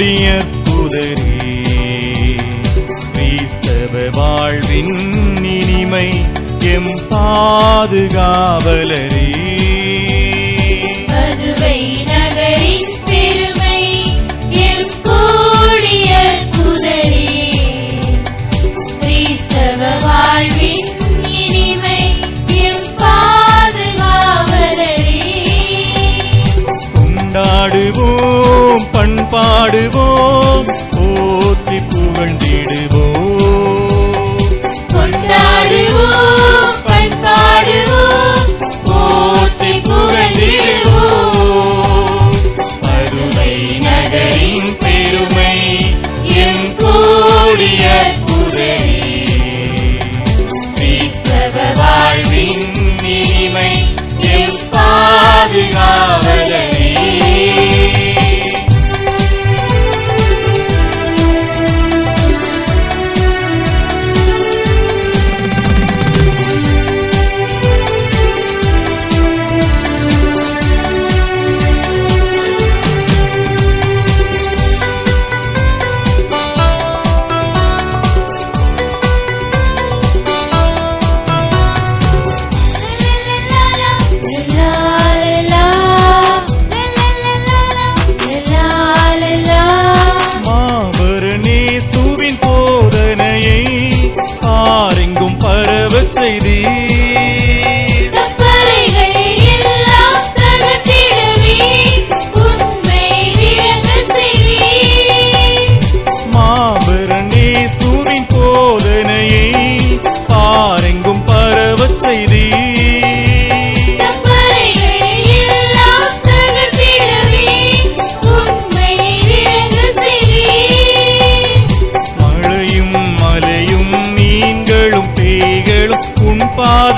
கூடிய குதிரே. கிறிஸ்தவ வாழ்வின் இனிமை எம் பாதுகாவலரே. பாடுவோம்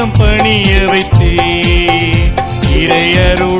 பாதம் பணிய வைத்தே. இறையருள்